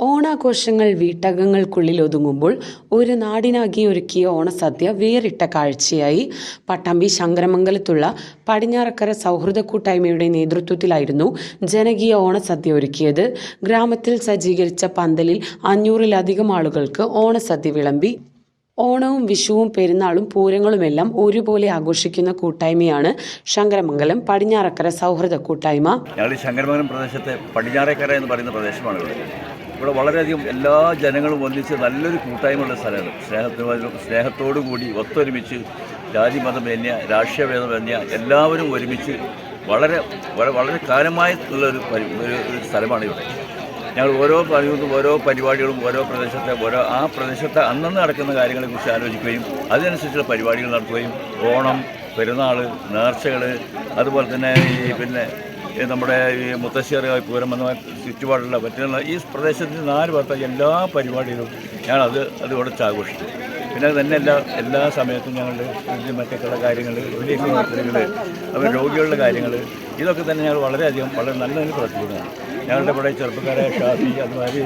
ഓണാഘോഷങ്ങൾ വീട്ടകങ്ങൾക്കുള്ളിൽ ഒതുങ്ങുമ്പോൾ ഒരു നാടിനാകി ഒരുക്കിയ ഓണസദ്യ വേറിട്ട കാഴ്ചയായി. പട്ടാമ്പി ശങ്കരമംഗലത്തുള്ള പടിഞ്ഞാറക്കര സൗഹൃദ കൂട്ടായ്മയുടെ നേതൃത്വത്തിലായിരുന്നു ജനകീയ ഓണസദ്യ ഒരുക്കിയത്. ഗ്രാമത്തിൽ സജ്ജീകരിച്ച പന്തലിൽ അഞ്ഞൂറിലധികം ആളുകൾക്ക് ഓണസദ്യ വിളമ്പി. ഓണവും വിഷുവും പെരുന്നാളും പൂരങ്ങളുമെല്ലാം ഒരുപോലെ ആഘോഷിക്കുന്ന കൂട്ടായ്മയാണ് ശങ്കരമംഗലം പടിഞ്ഞാറക്കര സൗഹൃദ കൂട്ടായ്മ. ഞങ്ങൾ ശങ്കരമംഗലം പ്രദേശത്തെ പടിഞ്ഞാറേക്കര എന്ന് പറയുന്ന പ്രദേശമാണ് ഇവിടെ വളരെയധികം എല്ലാ ജനങ്ങളും ഒന്നിച്ച് നല്ലൊരു കൂട്ടായ്മയുള്ള സ്ഥലമാണ്. സ്നേഹത്തിന് സ്നേഹത്തോടു കൂടി ഒത്തൊരുമിച്ച് ജാതി രാഷ്ട്രീയഭേദമേന്യ രാഷ്ട്രീയ ഭേദമേന്യ എല്ലാവരും ഒരുമിച്ച് വളരെ വള- വളരെ കാലമായി ഉള്ള ഒരു ഒരു സ്ഥലമാണ് ഇവിടെ. ഞങ്ങൾ ഓരോ പറയുന്നതും ഓരോ പരിപാടികളും ഓരോ പ്രദേശത്തെ ഓരോ ആ പ്രദേശത്തെ അന്നന്ന് നടക്കുന്ന കാര്യങ്ങളെക്കുറിച്ച് ആലോചിക്കുകയും അതിനനുസരിച്ചുള്ള പരിപാടികൾ നടത്തുകയും ഓണം പെരുന്നാൾ നേർച്ചകൾ അതുപോലെ തന്നെ ഈ പിന്നെ നമ്മുടെ ഈ മുത്തശ്ശേറി പൂരം എന്ന ചുറ്റുപാടുള്ള പറ്റുന്ന ഈ പ്രദേശത്തിന് നാല് ഭാഗത്തെ എല്ലാ പരിപാടികളും ഞാനത് അത് ഇവിടെ ആഘോഷിക്കും. പിന്നെ തന്നെ എല്ലാ എല്ലാ സമയത്തും ഞങ്ങൾ മറ്റൊക്കെയുള്ള കാര്യങ്ങൾ വലിയ അവരുടെ അവർ രോഗികളുടെ കാര്യങ്ങൾ ഇതൊക്കെ തന്നെ ഞങ്ങൾ വളരെയധികം വളരെ നല്ല നല്ല പ്രവർത്തിക്കുന്നതാണ്. ഞങ്ങളുടെ ഇവിടെ ചെറുപ്പക്കാരെ ഷാഫി അതുമാതിരി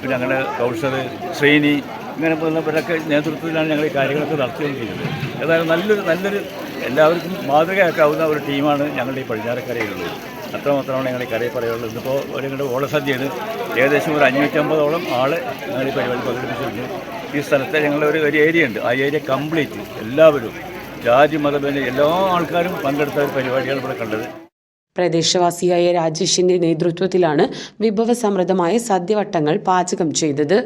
പിന്നെ ഞങ്ങളുടെ കൗൺസിലർ ശ്രീനി ഇങ്ങനെ പോകുന്നവരൊക്കെ നേതൃത്വത്തിലാണ് ഞങ്ങൾ ഈ കാര്യങ്ങളൊക്കെ നടത്തിക്കൊണ്ടിരിക്കുന്നത്. ഏതായാലും നല്ലൊരു നല്ലൊരു എല്ലാവർക്കും മാതൃകയാക്കാവുന്ന ഒരു ടീമാണ് ഞങ്ങളുടെ ഈ പടിഞ്ഞാറക്കരയിലുള്ളത്. അത്രമാത്രമാണ് ഞങ്ങൾ ഈ കടയിൽ പറയുള്ളത് ഇന്നിപ്പോൾ ഒരു ഞങ്ങളുടെ ഓണസദ്യയാണ് ഏകദേശം ഒരു അഞ്ഞൂറ്റമ്പതോളം ആൾ ഞങ്ങൾ ഈ പരിപാടി പങ്കെടുപ്പിച്ചിട്ടുണ്ട്. ഈ സ്ഥലത്തെ ഞങ്ങളുടെ ഒരു ഒരു ഏരിയ ഉണ്ട്. ആ ഏരിയ കംപ്ലീറ്റ് എല്ലാവരും ജാതി മതബന്ധ എല്ലാ ആൾക്കാരും പങ്കെടുത്ത ഒരു പരിപാടിയാണ് ഇവിടെ കണ്ടത്. പ്രദേശവാസിയായ രാജേഷിന്റെ നേതൃത്വത്തിലാണ് വിഭവസമൃദ്ധമായ സദ്യവട്ടങ്ങൾ പാചകം ചെയ്തത്.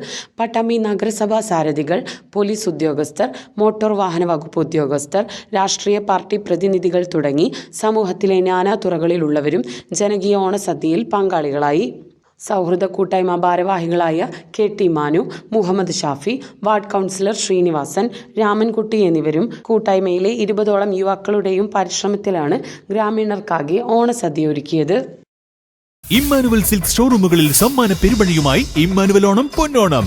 പട്ടാമി നഗരസഭാ സാരഥികൾ പോലീസ് ഉദ്യോഗസ്ഥർ മോട്ടോർ വാഹന വകുപ്പ് ഉദ്യോഗസ്ഥർ രാഷ്ട്രീയ പാർട്ടി പ്രതിനിധികൾ തുടങ്ങി സമൂഹത്തിലെ നാനാ തുറകളിലുള്ളവരും ജനകീയ ഓണസദ്യയിൽ പങ്കാളികളായി. സൗഹൃദ കൂട്ടായ്മ ഭാരവാഹികളായ K T Manu Muhammad Shafi ward councillor Sreenivasan Ramankutty എന്നിവരും കൂട്ടായ്മയിലെ ഇരുപതോളം യുവാക്കളുടെയും പരിശ്രമത്തിലാണ് ഗ്രാമീണർക്കാകെ ഓണസദ്യ ഒരുക്കിയത്. ഇമ്മാനുവൽ സിൽക്ക് ഷോറൂമുകളിൽ സമ്മാന പെരുമഴിയുമായി Emmanuel Onam Ponnonam.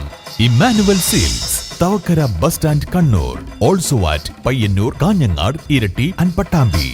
Emmanuel sales Thavakkara bus stand Kannur. Also at Payyannur Kanhangad Iritty and Pattambi.